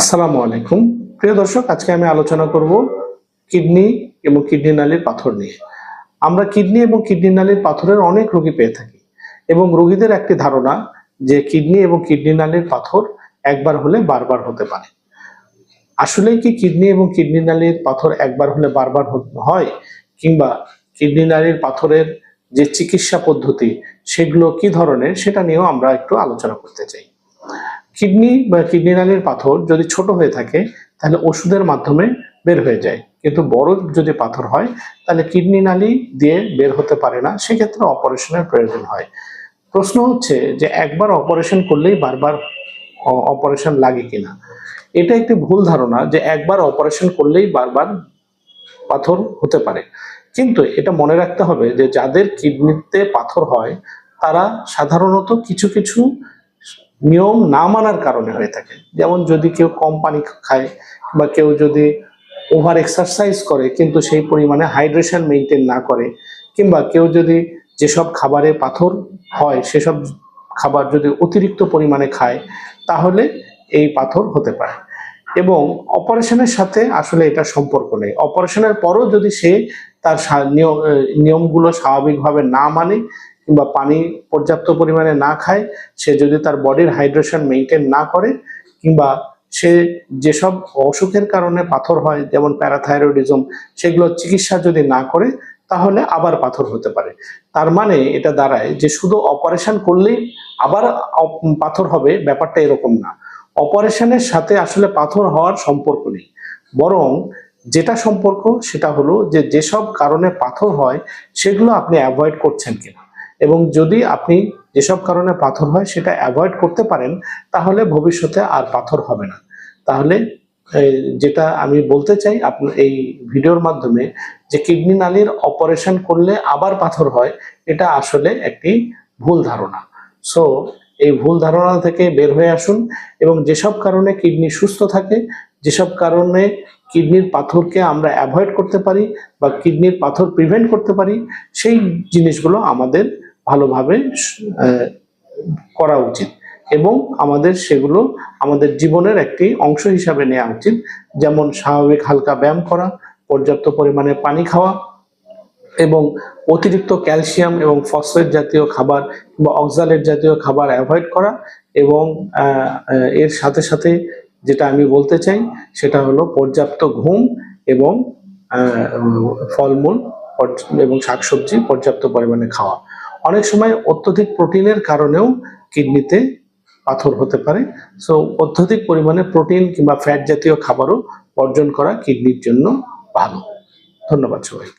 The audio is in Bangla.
আসসালামু আলাইকুম। প্রিয় দর্শক, আজকে আমি আলোচনা করব কিডনি এবং কিডনি নালীর পাথর নিয়ে। আমরা কিডনি এবং কিডনি নালীর পাথরের অনেক রোগী পেয়ে থাকি এবং রোগীদের একটি ধারণা যে কিডনি এবং কিডনি নালীর পাথর একবার হলে বারবার হতে পারে। আসলেই কি কিডনি এবং কিডনি নালীর পাথর একবার হলে বারবার হয় কিংবা কিডনি নালীর পাথরের যে চিকিৎসা পদ্ধতি সেগুলো কি ধরনের সেটা নিয়েও আমরা একটু আলোচনা করতে চাই। কিডনি বা কিডনি নালীর পাথর যদি ছোট হয়ে থাকে, তাহলে ওষুধের মাধ্যমে বের হয়ে যায়। কিন্তু বড় যদি পাথর হয়, তাহলে কিডনি নালী দিয়ে বের হতে পারে না। সেক্ষেত্রে অপারেশনের প্রয়োজন হয়। প্রশ্ন হচ্ছে যে একবার অপারেশন করলেই বারবার অপারেশন লাগে কিনা? এটা একটি ভুল ধারণা যে একবার অপারেশন করলেই বারবার পাথর হতে পারে। কিন্তু এটা মনে রাখতে হবে যে যাদের কিডনিতে পাথর হয়, তারা সাধারণত কিছু কিছু নিয়ম না মানার কারণে হয়ে থাকে। যেমন যদি কেউ কম পানি খায় বা কেউ যদি ওভার এক্সারসাইজ করে, কিন্তু সেই পরিমাণে হাইড্রেশন মেনটেন না করে, কিংবা কেউ যদি যেসব খাবারে পাথর হয়, সেসব খাবার যদি অতিরিক্ত পরিমাণে খায়, তাহলে এই পাথর হতে পারে। এবং অপারেশনের সাথে আসলে এটা সম্পর্ক নেই। অপারেশনের পরও যদি সে তার নিয়মগুলো স্বাভাবিকভাবে না মানে কিংবা পানি পর্যাপ্ত পরিমাণে না খায়, সে যদি তার বডির হাইড্রেশন মেনটেন না করে, কিংবা সে যেসব অসুখের কারণে পাথর হয়, যেমন প্যারাথাইরয়েডিজম সেগুলো চিকিৎসা যদি না করে, তাহলে আবার পাথর হতে পারে। তার মানে এটা দাঁড়ায় যে শুধু অপারেশন করলেই আবার পাথর হবে, ব্যাপারটা এরকম না। অপারেশনের সাথে আসলে পাথর হওয়ার সম্পর্ক নেই। বরং যেটা সম্পর্ক, সেটা হলো যে যেসব কারণে পাথর হয়, সেগুলো আপনি অ্যাভয়েড করছেন কিনা। এবং যদি আপনি যেসব কারণে পাথর হয় সেটা অ্যাভয়েড করতে পারেন, তাহলে ভবিষ্যতে আর পাথর হবে না। তাহলে যেটা আমি বলতে চাই আপনার এই ভিডিওর মাধ্যমে যে কিডনি নালীর অপারেশন করলে আবার পাথর হয়, এটা আসলে একটি ভুল ধারণা। সো এই ভুল ধারণা থেকে বের হয়ে আসুন এবং যেসব কারণে কিডনি সুস্থ থাকে, যেসব কারণে কিডনির পাথরকে আমরা অ্যাভয়েড করতে পারি বা কিডনির পাথর প্রিভেন্ট করতে পারি, সেই জিনিসগুলো আমাদের ভালোভাবে করা উচিত। এবং আমাদের সেগুলো আমাদের জীবনের একটি অংশ হিসাবে নেওয়া উচিত। যেমন স্বাভাবিক হালকা ব্যায়াম করা, পর্যাপ্ত পরিমাণে পানি খাওয়া এবং অতিরিক্ত ক্যালসিয়াম এবং ফসফেট জাতীয় খাবার বা অক্সালেট জাতীয় খাবার অ্যাভয়েড করা এবং এর সাথে সাথে যেটা আমি বলতে চাই, সেটা হলো পর্যাপ্ত ঘুম এবং ফলমূল এবং শাকসবজি পর্যাপ্ত পরিমাণে খাওয়া। অনেক সময় অত্যধিক প্রোটিনের কারণেও কিডনিতে পাথর হতে পারে। সো অত্যধিক পরিমাণে প্রোটিন কিংবা ফ্যাট জাতীয় খাবারও বর্জন করা কিডনির জন্য ভালো। ধন্যবাদ সবাই